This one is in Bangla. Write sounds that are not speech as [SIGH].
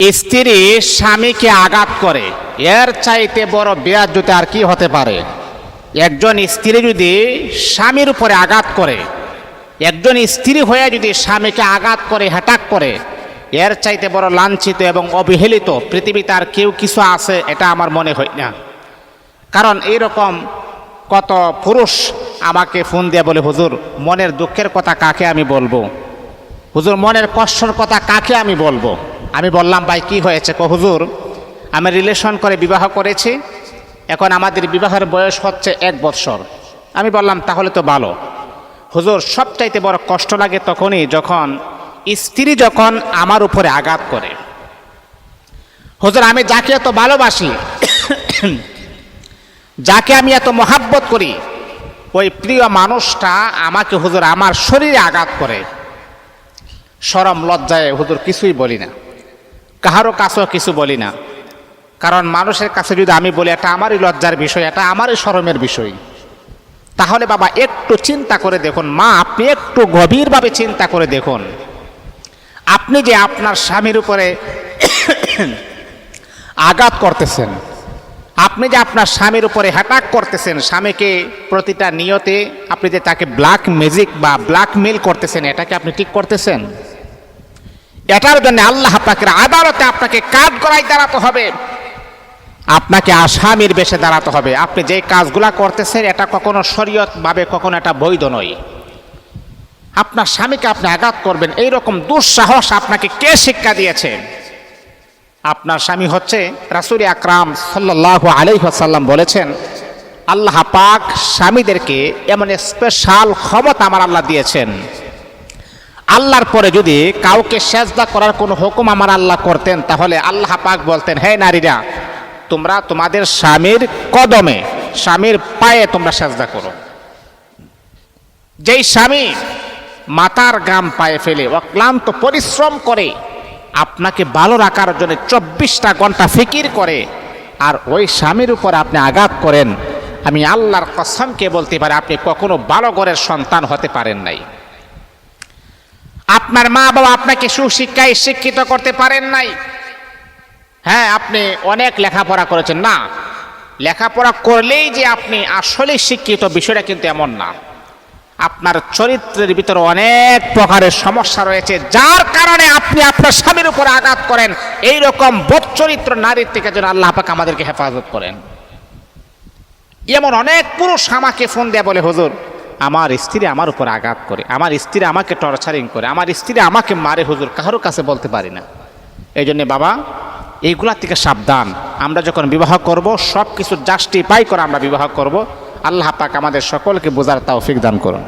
স্ত্রী স্বামীকে আঘাত করে। এর চাইতে বড় বেয়ার যদি আর কি হতে পারে? একজন স্ত্রী যদি স্বামীর উপরে আঘাত করে, একজন স্ত্রী হয়ে যদি স্বামীকে আঘাত করে হ্যাটাক করে, এর চাইতে বড় লাঞ্ছিত এবং অবহেলিত পৃথিবীতে আর কেউ কিছু আছে এটা আমার মনে হয় না। কারণ এইরকম কত পুরুষ আমাকে ফোন দিয়ে বলে, হুজুর, মনের দুঃখের কথা কাকে আমি বলব? হুজুর, মনের কষ্টর কথা কাকে আমি বলব? আমি বললাম, ভাই, কি হয়েছে কো হুজুর? আমি রিলেশন করে বিবাহ করেছি। এখন আমাদের বিবাহের বয়স হচ্ছে এক বৎসর। আমি বললাম, তাহলে তো ভালো। হুজুর, সবচাইতে বড় কষ্ট লাগে তখনই যখন স্ত্রী যখন আমার উপরে আঘাত করে। হুজুর, আমি যাকে এত ভালোবাসি, [COUGHS] যাকে আমি এত মহাব্বত করি, ওই প্রিয় মানুষটা আমাকে হুজুর আমার শরীরে আঘাত করে। সরম লজ্জায় হুজুর কিছুই বলি না। কাহারও কাছেও কিছু বলি না। কারণ মানুষের কাছে যদি আমি বলি, এটা আমারই লজ্জার বিষয়, এটা আমারই শরমের বিষয়। তাহলে বাবা, একটু চিন্তা করে দেখুন। মা, আপনি একটু গভীরভাবে চিন্তা করে দেখুন। আপনি যে আপনার স্বামীর উপরে [COUGHS] আঘাত করতেছেন, আপনি যে আপনার স্বামীর উপরে হ্যাটাক করতেছেন, স্বামীকে প্রতিটা নিয়তে আপনি যে তাকে ব্ল্যাক ম্যাজিক বা ব্ল্যাকমেল করতেছেন, এটাকে আপনি ঠিক করতেছেন? এটার জন্য আল্লাহ পাকের আদালতে আপনাকে কাজ করাই দাঁড়াতে হবে। আপনাকে আসামির বেশে দাঁড়াতে হবে। আপনি যে কাজগুলা করতেছেন, এটা কখনো শরীয়তভাবে, কখনো এটা বৈধ নয়। আপনার স্বামীকে আপনি আঘাত করবেন। এই রকম দুঃসাহস আপনাকে কে শিক্ষা দিয়েছে? আপনার স্বামী হচ্ছে রাসুল আকরাম সাল্লাহ আলাইসাল্লাম বলেছেন, আল্লাহ পাক স্বামীদেরকে এমন স্পেশাল ক্ষমতা আমার আল্লাহ দিয়েছেন। আল্লাহর পরে যদি কাউকে সেজদা করার কোনো হুকুম আমার আল্লাহ করতেন, তাহলে আল্লাহ পাক বলতেন, হে নারীরা, তোমরা তোমাদের স্বামীর কদমে, স্বামীর পায়ে তোমরা সেজদা করো। যেই স্বামী মাতার গাম পায়ে ফেলে অক্লান্ত পরিশ্রম করে, আপনাকে ভালো রাখার জন্য চব্বিশটা ঘণ্টা ফিকির করে, আর ওই স্বামীর উপর আপনি আঘাত করেন, আমি আল্লাহর কসমকে বলতে পারি, আপনি কখনো ভালো ঘরের সন্তান হতে পারেন নাই। আপনার মা বাবা আপনাকে সুশিক্ষায় শিক্ষিত করতে পারেন নাই। হ্যাঁ আপনি অনেক লেখাপড়া করেছেন। না, লেখাপড়া করলেই যে আপনি আসলে শিক্ষিত বিষয়টা কিন্তু এমন না। আপনার চরিত্রের ভিতরে অনেক প্রকারের সমস্যা রয়েছে, যার কারণে আপনি আপনার স্বামীর উপর আঘাত করেন। এই রকম চরিত্র নারীর থেকে যেন আল্লাহ পাক আমাদেরকে হেফাজত করেন। এমন অনেক পুরুষ আমাকে ফোন দেয়া বলে, হুজুর আমার স্ত্রী আমার উপর আঘাত করে, আমার স্ত্রী আমাকে টর্চারিং করে, আমার স্ত্রী আমাকে মারে হুজুর কারোর কাছে বলতে পারি না। এই জন্যে বাবা, এইগুলা থেকে সাবধান। আমরা যখন বিবাহ করব সব কিছু জাস্টিফাই করে আমরা বিবাহ করব। আল্লাহ পাক আমাদের সকলকে বোঝার তাওফিক দান করুন।